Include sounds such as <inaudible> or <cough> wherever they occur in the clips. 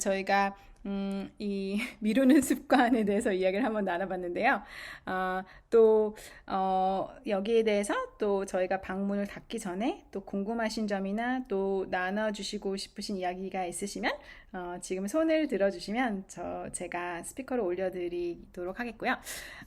저희가 음, 이 <laughs> 미루는 습관에 대해서 이야기를 한번 나눠봤는데요. 어, 또 어, 여기에 대해서 또 저희가 방문을 닫기 전에 또 궁금하신 점이나 또 나눠주시고 싶으신 이야기가 있으시면 어, 지금 손을 들어주시면 저 제가 스피커를 올려드리도록 하겠고요.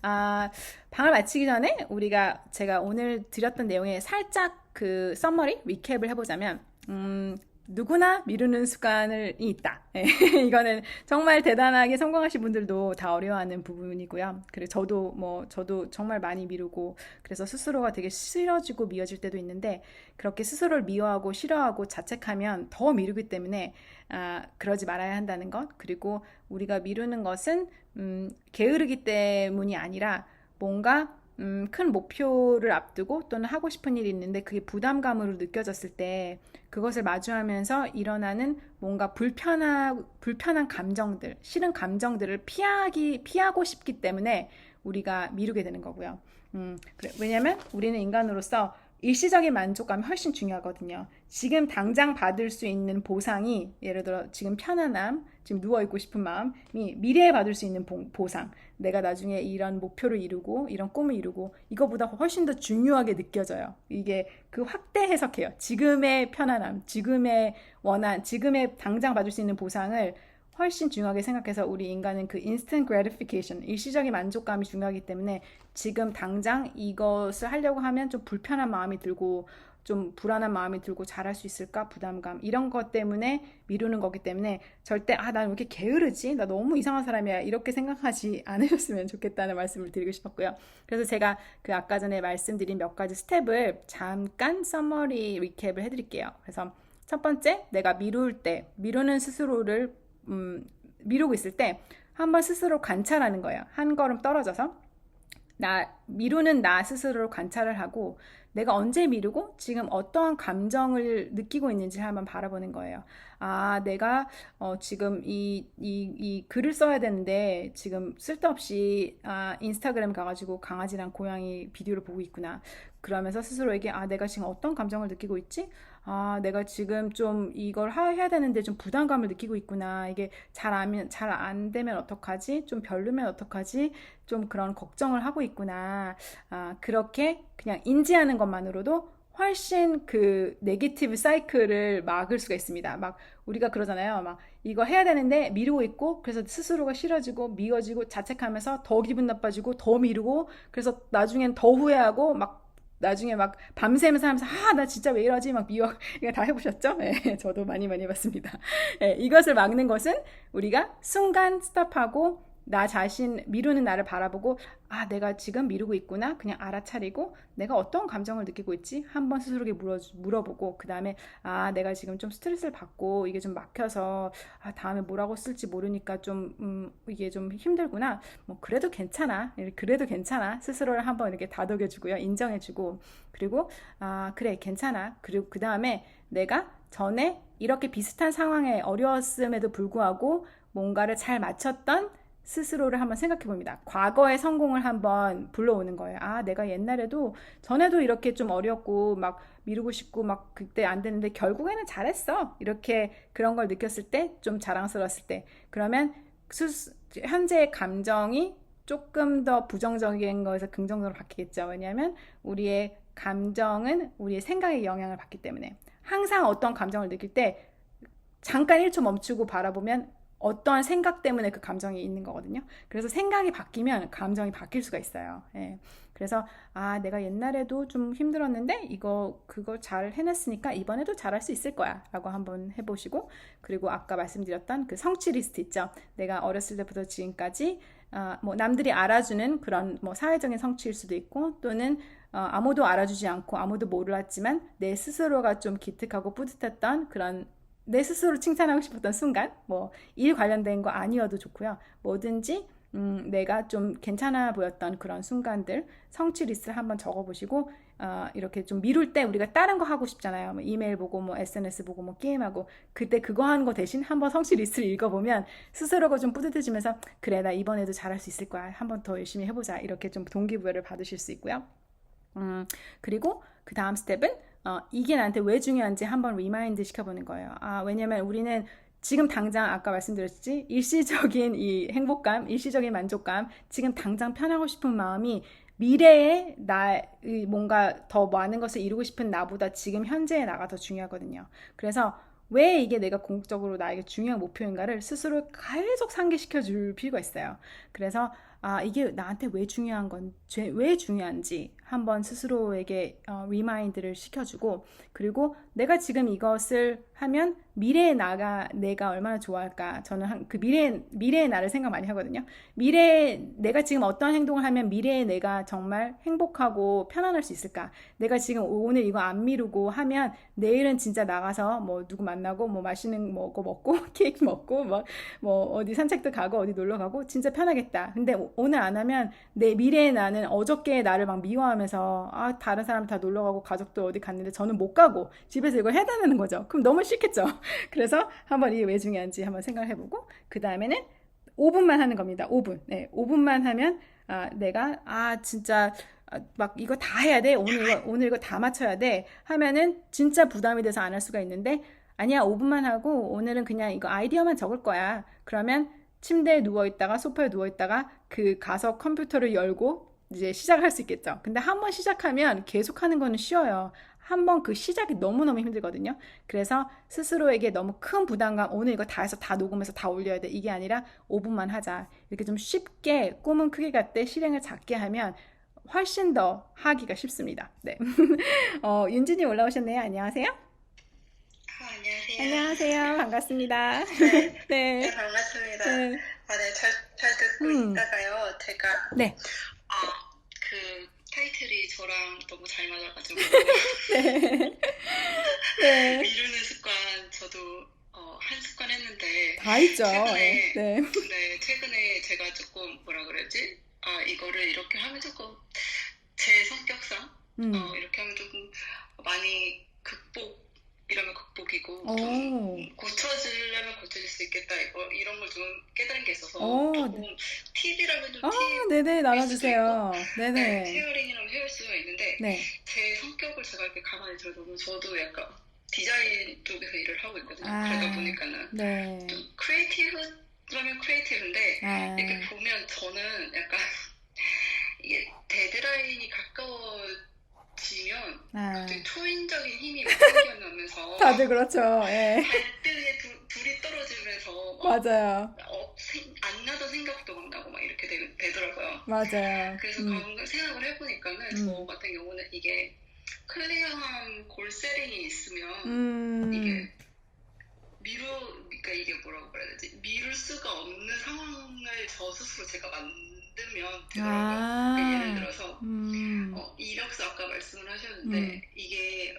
아, 방을 마치기 전에 우리가 제가 오늘 드렸던 내용에 살짝 그 썸머리 리캡을 해보자면 음, 누구나 미루는 습관이 있다. 예, <laughs> 이거는 정말 대단하게 성공하신 분들도 다 어려워하는 부분이고요. 그리고 저도 뭐 저도 정말 많이 미루고 그래서 스스로가 되게 싫어지고 미워질 때도 있는데 그렇게 스스로를 미워하고 싫어하고 자책하면 더 미루기 때문에 아, 그러지 말아야 한다는 것. 그리고 우리가 미루는 것은 음, 게으르기 때문이 아니라 뭔가 음, 큰 목표를 앞두고 또는 하고 싶은 일이 있는데 그게 부담감으로 느껴졌을 때 그것을 마주하면서 일어나는 뭔가 불편한, 불편한 감정들, 싫은 감정들을 피하기, 피하고 싶기 때문에 우리가 미루게 되는 거고요. 음, 그래. 왜냐면 우리는 인간으로서 일시적인 만족감이 훨씬 중요하거든요. 지금 당장 받을 수 있는 보상이 예를 들어 지금 편안함, 지금 누워 있고 싶은 마음이 미래에 받을 수 있는 보상, 내가 나중에 이런 목표를 이루고 이런 꿈을 이루고 이거보다 훨씬 더 중요하게 느껴져요. 이게 그 확대 해석해요. 지금의 편안함, 지금의 원한, 지금의 당장 받을 수 있는 보상을 훨씬 중요하게 생각해서 우리 인간은 그 instant gratification, 일시적인 만족감이 중요하기 때문에 지금 당장 이것을 하려고 하면 좀 불편한 마음이 들고 좀 불안한 마음이 들고 잘할 수 있을까? 부담감. 이런 것 때문에 미루는 거기 때문에 절대 아 난 왜 이렇게 게으르지? 나 너무 이상한 사람이야. 이렇게 생각하지 <laughs> 않으셨으면 좋겠다는 말씀을 드리고 싶었고요. 그래서 제가 그 아까 전에 말씀드린 몇 가지 스텝을 잠깐 서머리 리캡을 해드릴게요. 그래서 첫 번째 내가 미룰 때 미루는 스스로를 음, 미루고 있을 때 한번 스스로 관찰하는 거예요. 한 걸음 떨어져서 나 미루는 나 스스로를 관찰을 하고 내가 언제 미루고 지금 어떠한 감정을 느끼고 있는지 한번 바라보는 거예요. 아, 내가 어, 지금 이, 이, 이 글을 써야 되는데 지금 쓸데없이 아, 인스타그램 가가지고 강아지랑 고양이 비디오를 보고 있구나. 그러면서 스스로에게 아, 내가 지금 어떤 감정을 느끼고 있지? 아, 내가 지금 좀 이걸 해야 되는데 좀 부담감을 느끼고 있구나. 이게 잘 안, 잘 안 되면 어떡하지? 좀 별로면 어떡하지? 좀 그런 걱정을 하고 있구나. 아, 그렇게 그냥 인지하는 것만으로도 훨씬 그 네게티브 사이클을 막을 수가 있습니다. 막 우리가 그러잖아요. 막 이거 해야 되는데 미루고 있고 그래서 스스로가 싫어지고 미워지고 자책하면서 더 기분 나빠지고 더 미루고 그래서 나중엔 더 후회하고 막 나중에 막 밤새면서 하면서 아 나 진짜 왜 이러지 막 미워 <laughs> 이거 다 해보셨죠? 네, 저도 많이 많이 해봤습니다. 네, 이것을 막는 것은 우리가 순간 스탑하고 나 자신 미루는 나를 바라보고 아 내가 지금 미루고 있구나. 그냥 알아차리고 내가 어떤 감정을 느끼고 있지? 한번 스스로에게 물어, 물어보고 그 다음에 아 내가 지금 좀 스트레스를 받고 이게 좀 막혀서 아 다음에 뭐라고 쓸지 모르니까 좀 음, 이게 좀 힘들구나. 뭐 그래도 괜찮아. 그래도 괜찮아. 스스로를 한번 이렇게 다독여주고요. 인정해주고. 그리고 아 그래 괜찮아. 그리고 그 다음에 내가 전에 이렇게 비슷한 상황에 어려웠음에도 불구하고 뭔가를 잘 맞췄던 스스로를 한번 생각해 봅니다. 과거의 성공을 한번 불러오는 거예요. 아, 내가 옛날에도 전에도 이렇게 좀 어렵고 막 미루고 싶고 막 그때 안 되는데 결국에는 잘했어. 이렇게 그런 걸 느꼈을 때 좀 자랑스러웠을 때 그러면 스, 현재의 감정이 조금 더 부정적인 거에서 긍정적으로 바뀌겠죠. 왜냐하면 우리의 감정은 우리의 생각에 영향을 받기 때문에 항상 어떤 감정을 느낄 때 잠깐 1초 멈추고 바라보면 어떠한 생각 때문에 그 감정이 있는 거거든요. 그래서 생각이 바뀌면 감정이 바뀔 수가 있어요. 예. 그래서 아 내가 옛날에도 좀 힘들었는데 이거 그거 잘 해냈으니까 이번에도 잘할 수 있을 거야라고 한번 해보시고 그리고 아까 말씀드렸던 그 성취 리스트 있죠. 내가 어렸을 때부터 지금까지 어, 뭐 남들이 알아주는 그런 뭐 사회적인 성취일 수도 있고 또는 어, 아무도 알아주지 않고 아무도 몰랐지만 내 스스로가 좀 기특하고 뿌듯했던 그런 내 스스로 칭찬하고 싶었던 순간, 뭐, 일 관련된 거 아니어도 좋고요. 뭐든지, 음, 내가 좀 괜찮아 보였던 그런 순간들, 성취 리스트를 한번 적어보시고, 어, 이렇게 좀 미룰 때 우리가 다른 거 하고 싶잖아요. 뭐 이메일 보고, 뭐 SNS 보고, 뭐 게임하고, 그때 그거 하는 거 대신 한번 성취 리스트를 읽어보면 스스로가 좀 뿌듯해지면서, 그래, 나 이번에도 잘할 수 있을 거야. 한번 더 열심히 해보자. 이렇게 좀 동기부여를 받으실 수 있고요. 음, 그리고 그 다음 스텝은 어, 이게 나한테 왜 중요한지 한번 리마인드 시켜보는 거예요. 아, 왜냐면 우리는 지금 당장 아까 말씀드렸지 일시적인 이 행복감, 일시적인 만족감, 지금 당장 편하고 싶은 마음이 미래에 나의 뭔가 더 많은 것을 이루고 싶은 나보다 지금 현재의 나가 더 중요하거든요. 그래서 왜 이게 내가 궁극적으로 나에게 중요한 목표인가를 스스로 계속 상기시켜 줄 필요가 있어요. 그래서 아, 이게 나한테 왜 중요한 건, 죄- 왜 중요한지 한번 스스로에게 어, 리마인드를 시켜주고, 그리고 내가 지금 이것을 하면 미래의 나가 내가 얼마나 좋아할까. 저는 한, 그 미래, 미래의 나를 생각 많이 하거든요. 미래에 내가 지금 어떤 행동을 하면 미래에 내가 정말 행복하고 편안할 수 있을까? 내가 지금 오늘 이거 안 미루고 하면 내일은 진짜 나가서 뭐 누구 만나고 뭐 맛있는 뭐거 먹고 <laughs> 케이크 먹고 뭐, 뭐 어디 산책도 가고 어디 놀러 가고 진짜 편하겠다. 근데 오- 오늘 안 하면 내 미래의 나는 어저께의 나를 막 미워하면서 아 다른 사람 다 놀러 가고 가족도 어디 갔는데 저는 못 가고 집에서 이걸 해다는 거죠. 그럼 너무 싫겠죠. <laughs> 그래서 한번 이게 왜 중요한지 한번 생각을 해보고 그 다음에는 5분만 하는 겁니다. 5분. 네, 5분만 하면 아, 내가 아 진짜 아, 막 이거 다 해야 돼. 오늘 이거 오늘 이거 다 맞춰야 돼. 하면은 진짜 부담이 돼서 안 할 수가 있는데 아니야 5분만 하고 오늘은 그냥 이거 아이디어만 적을 거야. 그러면 침대에 누워 있다가 소파에 누워 있다가 그 가서 컴퓨터를 열고 이제 시작할 수 있겠죠. 근데 한 번 시작하면 계속 하는 거는 쉬워요. 한번 그 시작이 너무너무 힘들거든요. 그래서 스스로에게 너무 큰 부담감, 오늘 이거 다 해서 다 녹음해서 다 올려야 돼. 이게 아니라 5분만 하자. 이렇게 좀 쉽게 꿈은 크게 갔대 실행을 작게 하면 훨씬 더 하기가 쉽습니다. 네. <laughs> 어, 윤진이 올라오셨네요. 안녕하세요. 아, 안녕하세요. 안녕하세요. 반갑습니다. 네, <laughs> 네. 네, 반갑습니다. 네. 아, 네, 잘, 잘 듣고 음. 있다가요. 제가, 네. 아, 그 타이틀이 저랑 너무 잘 맞아가지고, <laughs> 네. 네. 미루는 습관, 저도, 어, 한 습관 했는데, 다 있죠. 최근에, 네. 네, 최근에 제가 조금, 뭐라 그러지? 아, 이거를 이렇게 하면 조금, 제 성격상, 음. 어, 이렇게 하면 조금 많이 극복, 이러면 극복이고, 오. 좀 고쳐지려면 고쳐질 수 있겠다, 이거, 이런 걸 좀 깨달은 게 있어서, 오. 조금 팁이라면 좀 아, 팁, 네네. 나눠주세요. 네, 네네. 페어링이라면 해올 수가 있는데, 네. 제 성격을 제가 이렇게 가만히 들어보면, 저도 약간 디자인 쪽에서 일을 하고 있거든요. 아. 그러다 보니까는, 네. 좀 크리에이티브라면 크리에이티브인데, 아, 이렇게 보면 저는 약간, <laughs> 이게 데드라인이 가까워 지면, 아. 갑자기 초인적인 힘이 막 생겨나면서, <laughs> 다들 그렇죠. 예. 갈등에 두- 둘이 떨어지면서, 막 맞아요. 어, 생- 안 나던 생각도 막 나고 막 이렇게 되, 더라고요 맞아요. 그래서 음. 그런 걸 생각을 해보니까는 음. 저 같은 경우는 이게 클리어한 골 세팅이 있으면 음. 이게 미루, 그러니까 이게 뭐라고 그래야 되지? 미룰 수가 없는 상황을 저 스스로 제가 만 들면 되더라고요. 아. 그러니까 예를 들어서 음. 어, 이력서 아까 말씀을 하셨는데 음. 이게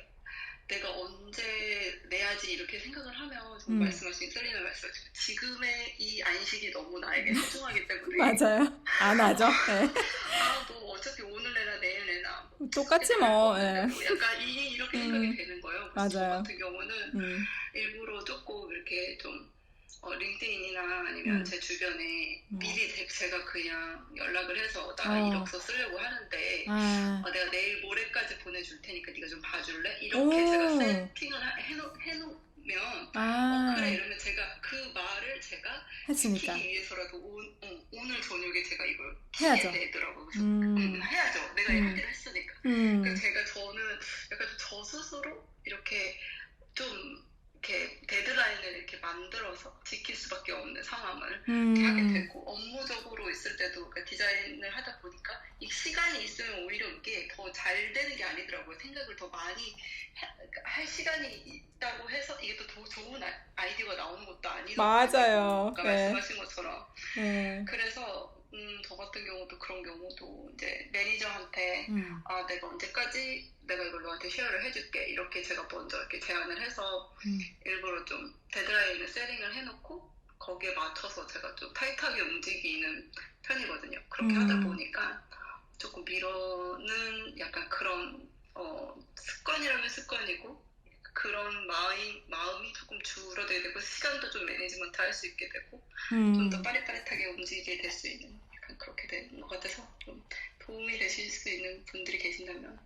내가 언제 내야지 이렇게 생각을 하면 음. 말씀하신 셀리나 말씀하신 지금의 이 안식이 너무 나에게 소중하기 때문에 <laughs> 맞아요. 안 하죠. 예. <laughs> 아뭐 어차피 오늘 내나 내일 내나 똑같지 뭐. 예. 약간 이게 이렇게 음. 생각이 되는 거예요. 저 맞아요. 같은 경우는 음. 일부러 조금 이렇게 좀 어, 링크인이나 아니면 음. 제 주변에 음. 미리 제- 제가 그냥 연락을 해서 나 어. 이력서 쓰려고 하는데 아. 어, 내가 내일 모레까지 보내줄 테니까 네가 좀 봐줄래? 이렇게 오. 제가 세팅을 하- 해놓, 해놓으면 아. 어, 그래 이러면 제가 그 말을 제가 했으니까. 지키기 위해서라도 오, 어, 오늘 저녁에 제가 이걸 해야죠. 해야 되더라고요. 그래서 음. 음, 해야죠. 내가 음. 하기로 했으니까. 음. 그래서 제가 저는 약간 좀저 스스로 이렇게 좀 이렇게 데드라인을 이렇게 만들어서 지킬 수밖에 없는 상황을 하게 음. 되고 업무적으로 있을 때도 그러니까 디자인을 하다 보니까 이 시간이 있으면 오히려 이게 더 잘 되는 게 아니더라고요. 생각을 더 많이 하- 할 시간이 있다고 해서 이게 또 더 좋은 아- 아이디어가 나오는 것도 아니고 맞아요. 네. 말씀하신 것처럼 예. 그래서 음, 저 같은 경우도 그런 경우도 이제 매니저한테 음. 아 내가 언제까지 내가 이걸 너한테 쉐어를 해줄게 이렇게 제가 먼저 이렇게 제안을 해서 음. 일부러 좀 데드라인을 세팅을 해놓고 거기에 맞춰서 제가 좀 타이트하게 움직이는 편이거든요. 그렇게 음. 하다 보니까 조금 미뤄는 약간 그런 어, 습관이라면 습관이고 그런 마음이, 마음이 조금 줄어들게 되고 시간도 좀 매니지먼트 할 수 있게 되고 음. 좀더 빠릿빠릿하게 움직이게 될 수 있는 약간 그렇게 되는 것 같아서 좀 도움이 되실 수 있는 분들이 계신다면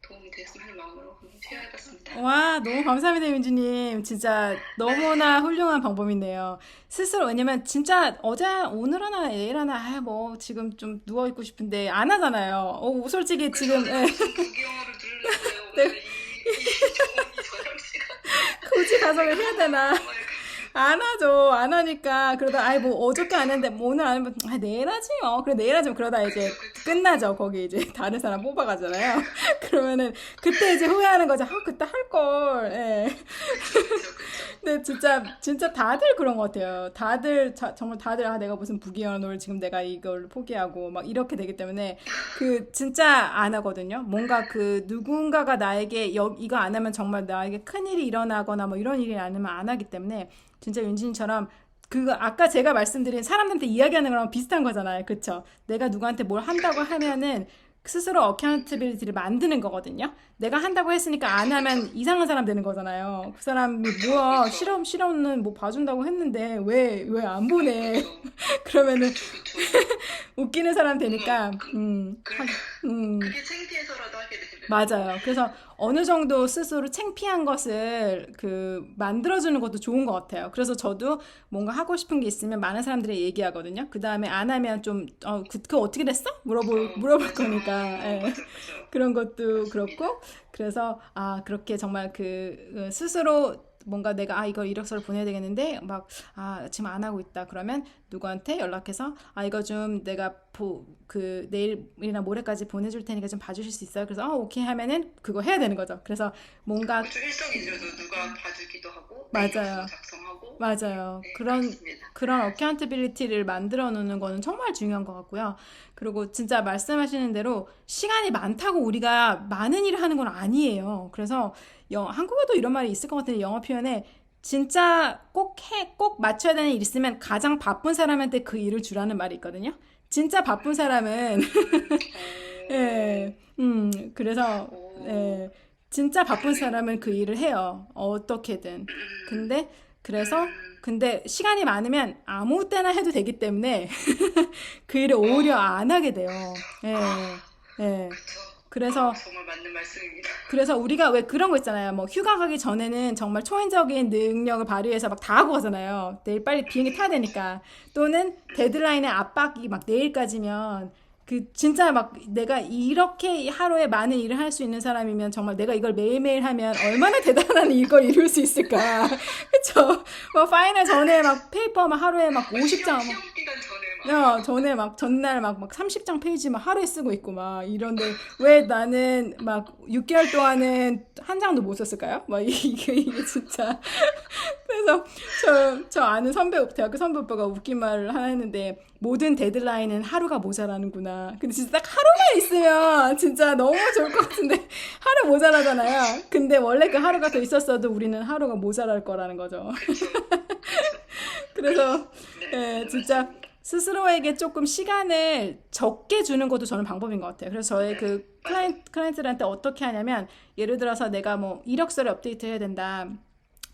도움이 됐으면 하는 마음으로 한번 시연해봤습니다. 와, 너무 감사합니다, 윤주님. 진짜 너무나 훌륭한 방법이네요. 스스로, 왜냐면 진짜 어제, 오늘 하나, 내일 하나, 아, 뭐, 지금 좀 누워 있고 싶은데 안 하잖아요. 어, 솔직히 지금, 예, 들으려고요. <laughs> 네. 오늘 이, 이 좋은 이 저녁 가성을 해야 되나? 안 하죠. 안 하니까. 그러다, 아이, 뭐, 어저께 안 했는데, 뭐 오늘 안 하면, 아, 내일 하지요. 그래, 내일 하지. 그러다 이제 끝나죠. 거기 이제 <laughs> 다른 사람 뽑아가잖아요. <laughs> 그러면은, 그때 이제 후회하는 거죠. 아, 그때 할 걸. 예. 그렇죠, <laughs> 그렇죠. 근데 진짜, 진짜 다들 그런 것 같아요. 다들, 자- 정말 다들, 아, 내가 무슨 부귀영화를 지금 내가 이걸 포기하고, 막 이렇게 되기 때문에, 그, 진짜 안 하거든요. 뭔가 그, 누군가가 나에게, 여, 이거 안 하면 정말 나에게 큰 일이 일어나거나 뭐 이런 일이 아니면 안 하기 때문에, 진짜 윤진이처럼, 그, 아까 제가 말씀드린 사람들한테 이야기하는 거랑 비슷한 거잖아요. 그쵸? 내가 누구한테 뭘 한다고 하면은, 스스로 어카운트빌리티를 만드는 거거든요. 내가 한다고 했으니까 안 하면 이상한 사람 되는 거잖아요. 그 사람이 뭐야 실험 실험은 뭐 봐준다고 했는데 왜 왜 안 보내? <laughs> 그러면은. <laughs> 웃기는 사람 되니까 음, 그, 음 그게 창피해서라도 하게 되는. 맞아요. 그래서 어느 정도 스스로 창피한 것을 그 만들어주는 것도 좋은 것 같아요. 그래서 저도 뭔가 하고 싶은 게 있으면 많은 사람들이 얘기하거든요. 그 다음에 안 하면 좀 어, 그, 그거 어떻게 됐어? 물어볼 물어볼 거니까. <laughs> 예. 그런 것도 그렇고 그래서 아 그렇게 정말 그 어, 스스로 뭔가 내가 아 이걸 이력서를 보내야 되겠는데 막 아 지금 안 하고 있다 그러면 누구한테 연락해서 아 이거 좀 내가 보 그 내일이나 모레까지 보내줄 테니까 좀 봐주실 수 있어요 그래서 아 오케이 하면은 그거 해야 되는 거죠 그래서 뭔가. 일석이조도 누가 봐주기도 하고 맞아요. 작성하고 맞아요 네, 그런 그렇습니다. 그런 어카운트빌리티를 만들어 놓는 거는 정말 중요한 것 같고요. 그리고 진짜 말씀하시는 대로 시간이 많다고 우리가 많은 일을 하는 건 아니에요. 그래서 영, 한국어도 이런 말이 있을 것 같은데 영어 표현에 진짜 꼭 해, 꼭 맞춰야 되는 일 있으면 가장 바쁜 사람한테 그 일을 주라는 말이 있거든요. 진짜 바쁜 사람은, <laughs> 예, 음, 그래서, 예, 진짜 바쁜 사람은 그 일을 해요. 어떻게든. 근데, 그래서, 근데 시간이 많으면 아무 때나 해도 되기 때문에 <laughs> 그 일을 오히려 안 하게 돼요. 예, 예. 그래서, 정말 맞는 말씀입니다. <laughs> 그래서 우리가 왜 그런 거 있잖아요. 뭐 휴가 가기 전에는 정말 초인적인 능력을 발휘해서 막 다 하고 가잖아요. 내일 빨리 비행기 타야 되니까. 또는 데드라인의 압박이 막 내일까지면 그 진짜 막 내가 이렇게 하루에 많은 일을 할 수 있는 사람이면 정말 내가 이걸 매일매일 하면 얼마나 대단한 이걸 이룰 수 있을까. <laughs> 그쵸? 뭐 파이널 전에 막 페이퍼 막 하루에 막 50장 시험 기간 전에 막 야, 전에 막 전날 막, 막 30장 페이지 막 하루에 쓰고 있고 막 이런데 왜 나는 막 6개월 동안은 한 장도 못 썼을까요? 막 이게, 이게 진짜. <laughs> 그래서 저, 저 아는 선배, 대학교 선배 오빠가 웃긴 말을 하나 했는데 모든 데드라인은 하루가 모자라는구나. 근데 진짜 딱 하루만 있으면 진짜 너무 좋을 것 같은데 <laughs> 하루 모자라잖아요. 근데 원래 그 하루가 더 있었어도 우리는 하루가 모자랄 거라는 거죠. <laughs> 그래서 네, 예, 진짜 스스로에게 조금 시간을 적게 주는 것도 저는 방법인 것 같아요. 그래서 저의 그 클라이언트, 클라이언트들한테 어떻게 하냐면, 예를 들어서 내가 뭐 이력서를 업데이트 해야 된다.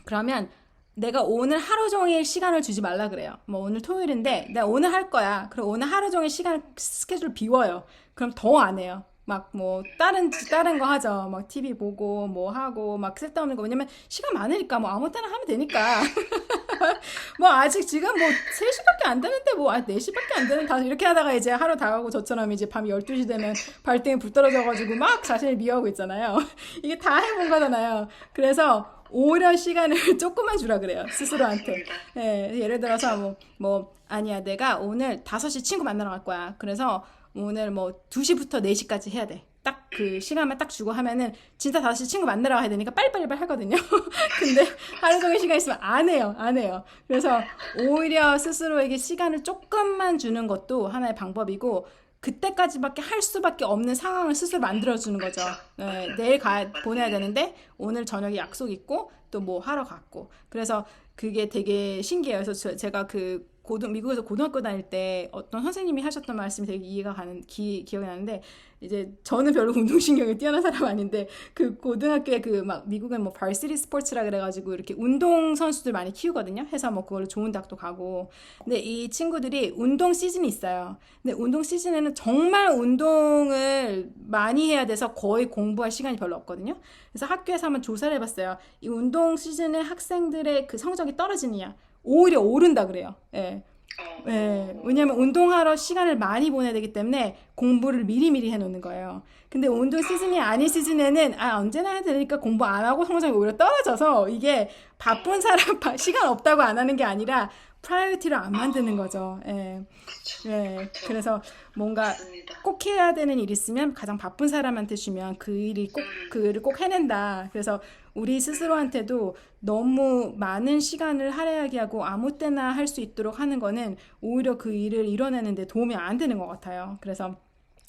그러면 내가 오늘 하루 종일 시간을 주지 말라 그래요. 뭐 오늘 토요일인데, 내가 오늘 할 거야. 그럼 오늘 하루 종일 시간 스케줄 비워요. 그럼 더 안 해요. 막 뭐 다른 다른 거 하죠. 막 TV 보고 뭐 하고 막 쓸데없는 거 왜냐면 시간 많으니까 뭐 아무 때나 하면 되니까. <laughs> 뭐 아직 지금 뭐 3시밖에 안 되는데 뭐 아, 4시밖에 안 되는 다 이렇게 하다가 이제 하루 다 가고 저처럼 이제 밤 12시 되면 발등에 불 떨어져 가지고 막 자신을 미워하고 있잖아요. <laughs> 이게 다 해본 거잖아요. 그래서 오히려 시간을 <laughs> 조금만 주라 그래요. 스스로한테. 예, 예를 들어서 뭐, 뭐, 아니야, 내가 오늘 5시 친구 만나러 갈 거야. 그래서 오늘 뭐 2시부터 4시까지 해야 돼. 딱 그 시간만 딱 주고 하면은 진짜 5시 친구 만나러 가야 되니까 빨리빨리 하거든요. <laughs> 근데 하루 종일 시간 있으면 안 해요. 안 해요. 그래서 오히려 스스로에게 시간을 조금만 주는 것도 하나의 방법이고 그때까지밖에 할 수밖에 없는 상황을 스스로 만들어주는 거죠. 네, 내일 가, 보내야 되는데 오늘 저녁에 약속 있고 또 뭐 하러 갔고. 그래서 그게 되게 신기해요. 그래서 저- 제가 그 고등 미국에서 고등학교 다닐 때 어떤 선생님이 하셨던 말씀이 되게 이해가 가는 기, 기억이 나는데 이제 저는 별로 <laughs> 운동신경이 뛰어난 사람 아닌데 그 고등학교에 그 막 미국은 뭐 발시리 스포츠라 그래가지고 이렇게 운동 선수들 많이 키우거든요. 해서 뭐 그걸로 좋은 대학도 가고. 근데 이 친구들이 운동 시즌이 있어요. 근데 운동 시즌에는 정말 운동을 많이 해야 돼서 거의 공부할 시간이 별로 없거든요. 그래서 학교에서 한번 조사를 해봤어요. 이 운동 시즌에 학생들의 그 성적이 떨어지느냐? 오히려 오른다 그래요. 예. 어, 예, 왜냐면 운동하러 시간을 많이 보내야 되기 때문에 공부를 미리미리 해놓는 거예요. 근데 운동 시즌이 아닌 시즌에는 아 언제나 해야 되니까 공부 안 하고 성적이 오히려 떨어져서 이게 바쁜 사람 바- 시간 없다고 안 하는 게 아니라 프라이어티를 안 만드는 거죠. 예, 그쵸. 예. 그래서 뭔가 맞습니다. 꼭 해야 되는 일 있으면 가장 바쁜 사람한테 주면 그 일이 꼭 그 일을 꼭 해낸다. 그래서 우리 스스로한테도 너무 많은 시간을 할애하게 하고 아무 때나 할 수 있도록 하는 거는 오히려 그 일을 이뤄내는데 도움이 안 되는 것 같아요. 그래서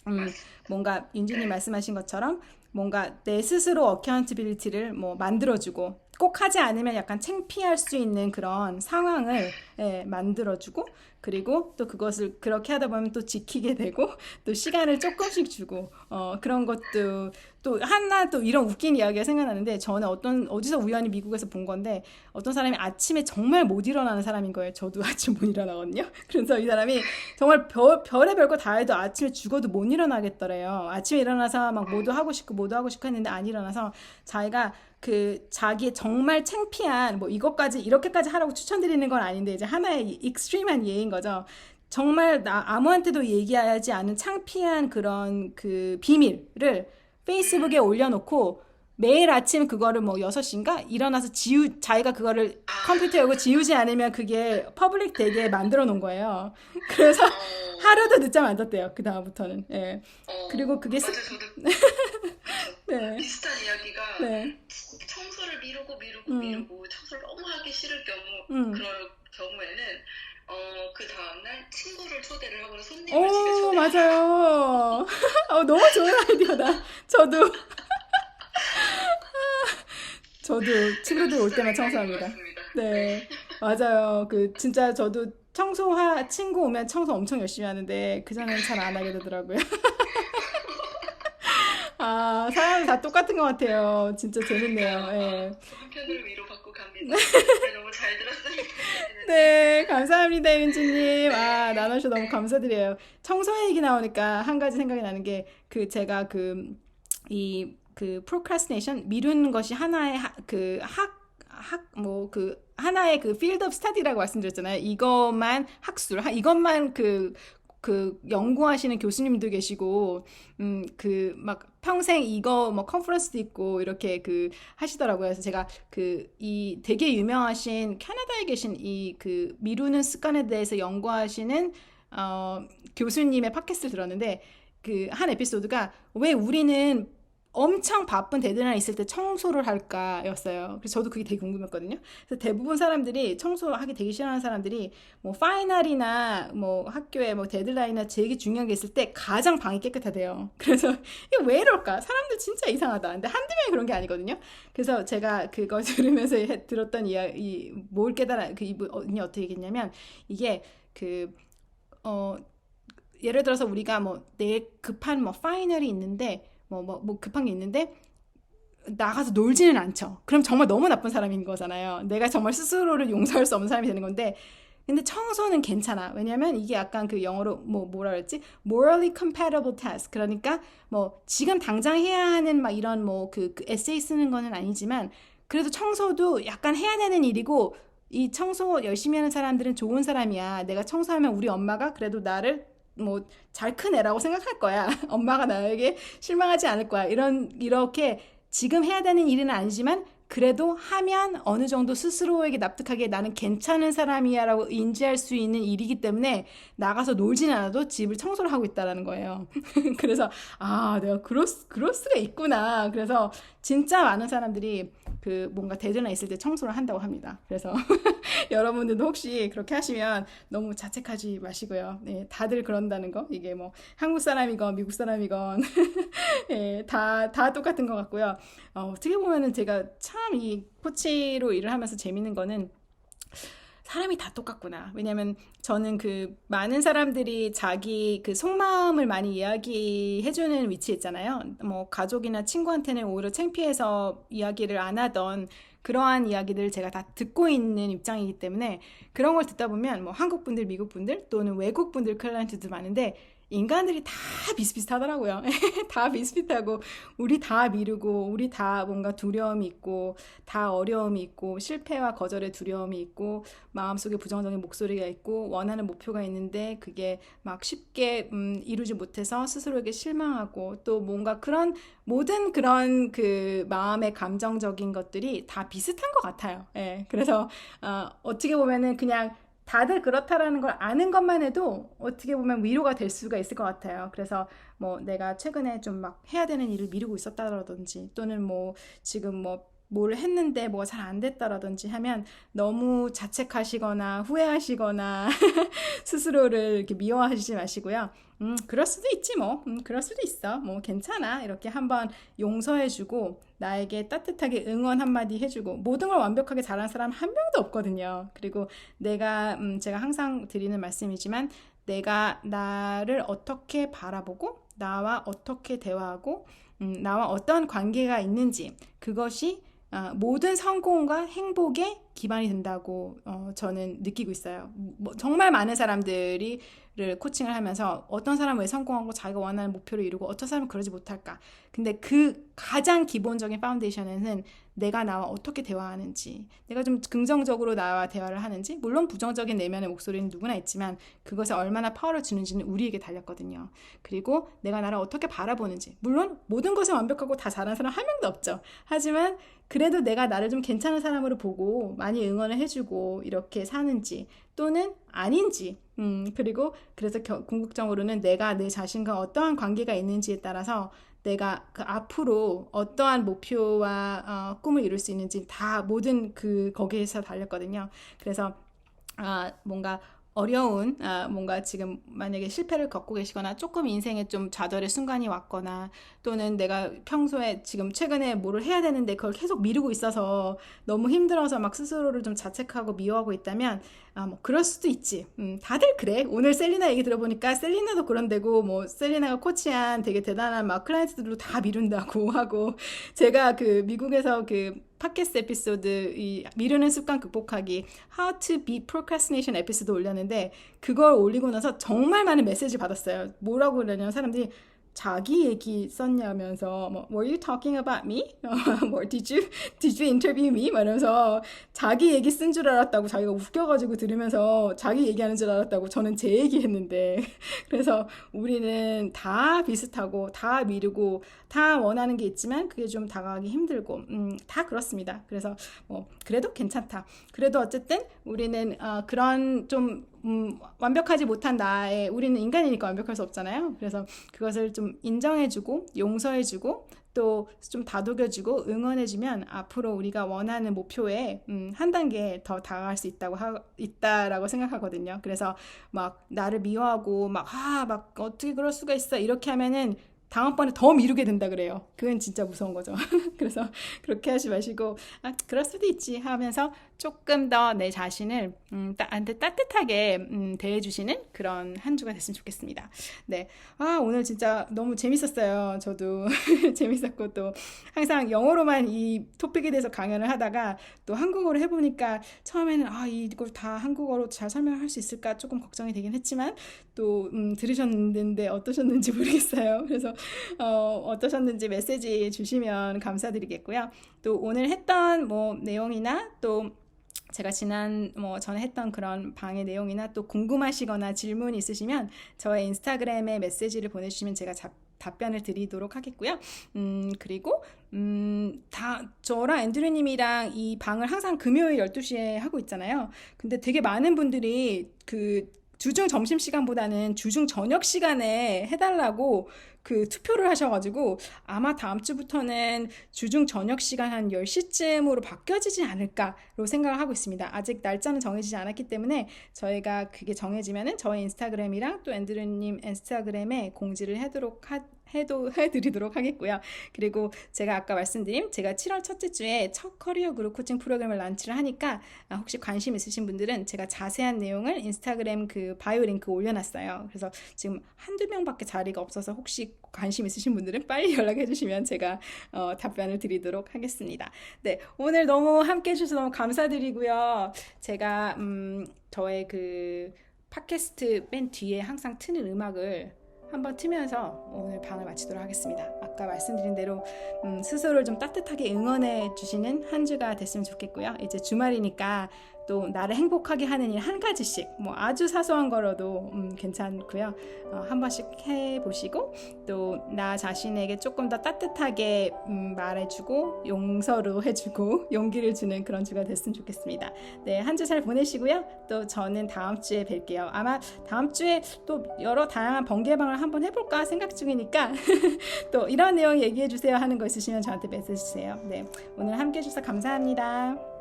음, 뭔가 윤진이 말씀하신 것처럼 뭔가 내 스스로 어카운트빌리티를 뭐 만들어주고 꼭 하지 않으면 약간 창피할 수 있는 그런 상황을 예, 만들어주고 그리고 또 그것을 그렇게 하다 보면 또 지키게 되고 또 시간을 조금씩 주고 어 그런 것도 또 하나 또 이런 웃긴 이야기가 생각나는데 저는 어떤 어디서 우연히 미국에서 본 건데 어떤 사람이 아침에 정말 못 일어나는 사람인 거예요. 저도 <laughs> 아침 못 일어나거든요. 그래서 이 사람이 정말 별, 별의 별거 다 해도 아침에 죽어도 못 일어나겠더래요. 아침에 일어나서 막 뭐도 하고 싶고 뭐도 하고 싶고 했는데 안 일어나서 자기가 그 자기의 정말 창피한 뭐 이것까지 이렇게까지 하라고 추천드리는 건 아닌데 이제 하나의 익스트림한 예인 거죠. 정말 나 아무한테도 얘기하지 않은 창피한 그런 그 비밀을 페이스북에 올려놓고 매일 아침 그거를 뭐 6시인가 일어나서 지우 자기가 그거를 컴퓨터에 오고 지우지 않으면 그게 퍼블릭 되게 만들어 놓은 거예요. <laughs> 그래서 어, 하루도 늦잠 안 잤대요. 그 다음부터는. 예. 어, 그리고 그게 습- <laughs> 네. 비슷한 이야기가 네. 청소를 미루고 미루고 음. 미루고 청소를 너무 하기 싫을 경우 음. 그럴 경우에는 어, 그 다음날 친구를 초대를 하거나 손님을 집에 오, 초대를 맞아요. 어, 너무 좋은 아이디어다. 저도. <laughs> 저도 친구들 올 때만 청소합니다. 맞습니다. 네, 맞아요. 그 진짜 저도 청소하 친구 오면 청소 엄청 열심히 하는데 그 전에는 잘안 하게 되더라고요. <laughs> 아, 사람 다 똑같은 것 같아요. 진짜 재밌네요. 예. 한편으로 위로받고 갑니다. 네, 너무 잘 들었습니다. <laughs> 네, 감사합니다, 윤지님. 아, 나눠주셔서 너무 감사드려요. 청소 얘기 나오니까 한 가지 생각이 나는 게, 그, 제가 그, 이, 그, procrastination, 미루는 것이 하나의 하, 그, 학, 학, 뭐, 그, 하나의 그 field of study라고 말씀드렸잖아요. 이것만 학술, 하- 이것만 그, 그 연구하시는 교수님도 계시고, 음, 그, 막 평생 이거 뭐 컨퍼런스도 있고, 이렇게 그 하시더라고요. 그래서 제가 그, 이 되게 유명하신 캐나다에 계신 이 그 미루는 습관에 대해서 연구하시는, 어, 교수님의 팟캐스트를 들었는데, 그 한 에피소드가 왜 우리는 엄청 바쁜 데드라인 있을 때 청소를 할까였어요. 그래서 저도 그게 되게 궁금했거든요. 그래서 대부분 사람들이 청소하기 되게 싫어하는 사람들이 뭐 파이널이나 뭐 학교에 뭐 데드라인이나 되게 중요한 게 있을 때 가장 방이 깨끗하대요. <laughs> 그래서 이게 왜 이럴까? 사람들 진짜 이상하다. 근데 한두 명이 그런 게 아니거든요. 그래서 제가 그거 <laughs> 들으면서 해- 들었던 이야기, 뭘 깨달아, 그 이분이 어떻게 얘기했냐면 이게 그, 어, 예를 들어서 우리가 뭐 내일 급한 뭐 파이널이 있는데 뭐 뭐 뭐 급한 게 있는데 나가서 놀지는 않죠. 그럼 정말 너무 나쁜 사람인 거잖아요. 내가 정말 스스로를 용서할 수 없는 사람이 되는 건데 근데 청소는 괜찮아. 왜냐면 이게 약간 그 영어로 뭐 뭐라 그랬지? morally compatible task. 그러니까 뭐 지금 당장 해야 하는 막 이런 뭐그 에세이 쓰는 거는 아니지만 그래도 청소도 약간 해야 되는 일이고 이 청소 열심히 하는 사람들은 좋은 사람이야. 내가 청소하면 우리 엄마가 그래도 나를 뭐 잘 큰 애라고 생각할 거야. <laughs> 엄마가 나에게 실망하지 않을 거야. 이런 이렇게 지금 해야 되는 일은 아니지만 그래도 하면 어느 정도 스스로에게 납득하게 나는 괜찮은 사람이야라고 인지할 수 있는 일이기 때문에 나가서 놀진 않아도 집을 청소를 하고 있다라는 거예요. <laughs> 그래서 아 내가 그럴, 수- 그럴 수가 있구나. 그래서 진짜 많은 사람들이 그 뭔가 데드라인 있을 때 청소를 한다고 합니다. 그래서 <laughs> 여러분들도 혹시 그렇게 하시면 너무 자책하지 마시고요. 네, 다들 그런다는 거. 이게 뭐 한국 사람이건 미국 사람이건 <laughs> 예, 다, 다 똑같은 것 같고요. 어, 어떻게 보면은 제가 참 이 코치로 일을 하면서 재밌는 거는 사람이 다 똑같구나. 왜냐면 저는 그 많은 사람들이 자기 그 속마음을 많이 이야기해주는 위치에 있잖아요. 뭐 가족이나 친구한테는 오히려 창피해서 이야기를 안 하던 그러한 이야기들을 제가 다 듣고 있는 입장이기 때문에 그런 걸 듣다 보면 뭐 한국 분들, 미국 분들 또는 외국 분들 클라이언트도 많은데 인간들이 다 비슷비슷하더라고요. <laughs> 다 비슷비슷하고 우리 다 미루고 우리 다 뭔가 두려움이 있고 다 어려움이 있고 실패와 거절의 두려움이 있고 마음속에 부정적인 목소리가 있고 원하는 목표가 있는데 그게 막 쉽게 음, 이루지 못해서 스스로에게 실망하고 또 뭔가 그런 모든 그런 그 마음의 감정적인 것들이 다 비슷한 것 같아요. 예. 그래서 어, 어떻게 보면은 그냥 다들 그렇다라는 걸 아는 것만 해도 어떻게 보면 위로가 될 수가 있을 것 같아요. 그래서 뭐 내가 최근에 좀 막 해야 되는 일을 미루고 있었다라든지 또는 뭐 지금 뭐 뭘 했는데 뭐가 잘 안 됐다라든지 하면 너무 자책하시거나 후회하시거나 <laughs> 스스로를 이렇게 미워하시지 마시고요. 음, 그럴 수도 있지 뭐. 음, 그럴 수도 있어. 뭐 괜찮아. 이렇게 한번 용서해주고 나에게 따뜻하게 응원 한마디 해주고 모든 걸 완벽하게 잘하는 사람 한 명도 없거든요. 그리고 내가 음, 제가 항상 드리는 말씀이지만 내가 나를 어떻게 바라보고 나와 어떻게 대화하고 음, 나와 어떤 관계가 있는지 그것이 어, 모든 성공과 행복의 기반이 된다고 어, 저는 느끼고 있어요. 뭐, 정말 많은 사람들이 를 코칭을 하면서 어떤 사람은 왜 성공하고 자기가 원하는 목표를 이루고 어떤 사람은 그러지 못할까. 근데 그 가장 기본적인 파운데이션에는 내가 나와 어떻게 대화하는지, 내가 좀 긍정적으로 나와 대화를 하는지, 물론 부정적인 내면의 목소리는 누구나 있지만 그것에 얼마나 파워를 주는지는 우리에게 달렸거든요. 그리고 내가 나를 어떻게 바라보는지, 물론 모든 것을 완벽하고 다 잘하는 사람 한 명도 없죠. 하지만 그래도 내가 나를 좀 괜찮은 사람으로 보고 많이 응원을 해주고 이렇게 사는지 또는 아닌지 음, 그리고 그래서 겨, 궁극적으로는 내가 내 자신과 어떠한 관계가 있는지에 따라서 내가 그 앞으로 어떠한 목표와 어, 꿈을 이룰 수 있는지 다 모든 그 거기에서 달렸거든요. 그래서 아, 뭔가 어려운 아, 뭔가 지금 만약에 실패를 겪고 계시거나 조금 인생에 좀 좌절의 순간이 왔거나 또는 내가 평소에 지금 최근에 뭐를 해야 되는데 그걸 계속 미루고 있어서 너무 힘들어서 막 스스로를 좀 자책하고 미워하고 있다면 아, 뭐 그럴 수도 있지. 음, 다들 그래. 오늘 셀리나 얘기 들어보니까 셀리나도 그런데고 뭐 셀리나가 코치한 되게 대단한 막 클라이언트들도 다 미룬다고 <laughs> 하고 제가 그 미국에서 그 팟캐스트 에피소드 이 미루는 습관 극복하기 How to beat procrastination 에피소드 올렸는데 그걸 올리고 나서 정말 많은 메시지 받았어요. 뭐라고 그러냐면 사람들이 자기 얘기 썼냐면서 뭐 Were you talking about me? <laughs> 뭐 Did you Did you interview me? 말하면서 자기 얘기 쓴 줄 알았다고 자기가 웃겨가지고 들으면서 자기 얘기하는 줄 알았다고 저는 제 얘기했는데 <laughs> 그래서 우리는 다 비슷하고 다 미루고 다 원하는 게 있지만 그게 좀 다가가기 힘들고 음, 다 그렇습니다. 그래서 뭐 그래도 괜찮다. 그래도 어쨌든 우리는 어, 그런 좀 음, 완벽하지 못한 나의 우리는 인간이니까 완벽할 수 없잖아요. 그래서 그것을 좀 인정해주고 용서해주고 또 좀 다독여주고 응원해주면 앞으로 우리가 원하는 목표에 음, 한 단계 더 다가갈 수 있다고 하, 있다라고 생각하거든요. 그래서 막 나를 미워하고 막 아, 막 어떻게 그럴 수가 있어 이렇게 하면은 다음번에 더 미루게 된다 그래요. 그건 진짜 무서운 거죠. <laughs> 그래서 그렇게 하지 마시고 아 그럴 수도 있지 하면서 조금 더 내 자신을 음, 따, 따뜻하게 음, 대해주시는 그런 한 주가 됐으면 좋겠습니다. 네, 아 오늘 진짜 너무 재밌었어요. 저도 <laughs> 재밌었고 또 항상 영어로만 이 토픽에 대해서 강연을 하다가 또 한국어로 해보니까 처음에는 아 이걸 다 한국어로 잘 설명할 수 있을까 조금 걱정이 되긴 했지만 또 음, 들으셨는데 어떠셨는지 모르겠어요. 그래서 어, 어떠셨는지 메시지 주시면 감사드리겠고요. 또 오늘 했던 뭐 내용이나 또 제가 지난 뭐 전에 했던 그런 방의 내용이나 또 궁금하시거나 질문 있으시면 저의 인스타그램에 메시지를 보내주시면 제가 자, 답변을 드리도록 하겠고요. 음, 그리고, 음, 다, 저랑 앤드류님이랑 이 방을 항상 금요일 12시에 하고 있잖아요. 근데 되게 많은 분들이 그 주중 점심 시간보다는 주중 저녁 시간에 해달라고 그 투표를 하셔가지고 아마 다음 주부터는 주중 저녁 시간 한 10시쯤으로 바뀌어지지 않을까로 생각을 하고 있습니다. 아직 날짜는 정해지지 않았기 때문에 저희가 그게 정해지면은 저희 인스타그램이랑 또 앤드류님 인스타그램에 공지를 하도록 하, 해도 <laughs> 해드리도록 하겠고요. 그리고 제가 아까 말씀드린 제가 7월 첫째 주에 첫 커리어 그룹 코칭 프로그램을 란치를 하니까 아, 혹시 관심 있으신 분들은 제가 자세한 내용을 인스타그램 그 바이오 링크 올려놨어요. 그래서 지금 한두 명밖에 자리가 없어서 혹시 관심 있으신 분들은 빨리 <laughs> 연락해 주시면 제가 어, 답변을 드리도록 하겠습니다. 네, 오늘 너무 함께 해주셔서 너무 감사드리고요. 제가 음, 저의 그 팟캐스트 맨 뒤에 항상 트는 음악을 한번 트면서 오늘 방을 마치도록 하겠습니다. 아까 말씀드린 대로 음, 스스로를 좀 따뜻하게 응원해 주시는 한 주가 됐으면 좋겠고요. 이제 주말이니까 또 나를 행복하게 하는 일 한 가지씩 뭐 아주 사소한 거라도 음, 괜찮고요. 어, 한 번씩 해보시고 또 나 자신에게 조금 더 따뜻하게 음, 말해주고 용서로 <laughs> 해주고 용기를 주는 그런 주가 됐으면 좋겠습니다. 네, 한 주 잘 보내시고요. 또 저는 다음 주에 뵐게요. 아마 다음 주에 또 여러 다양한 번개 방을 한번 해볼까 생각 중이니까 <laughs> 또 이런 내용 얘기해 주세요 하는 거 있으시면 저한테 메시지 주세요. 네, 오늘 함께 해주셔서 감사합니다.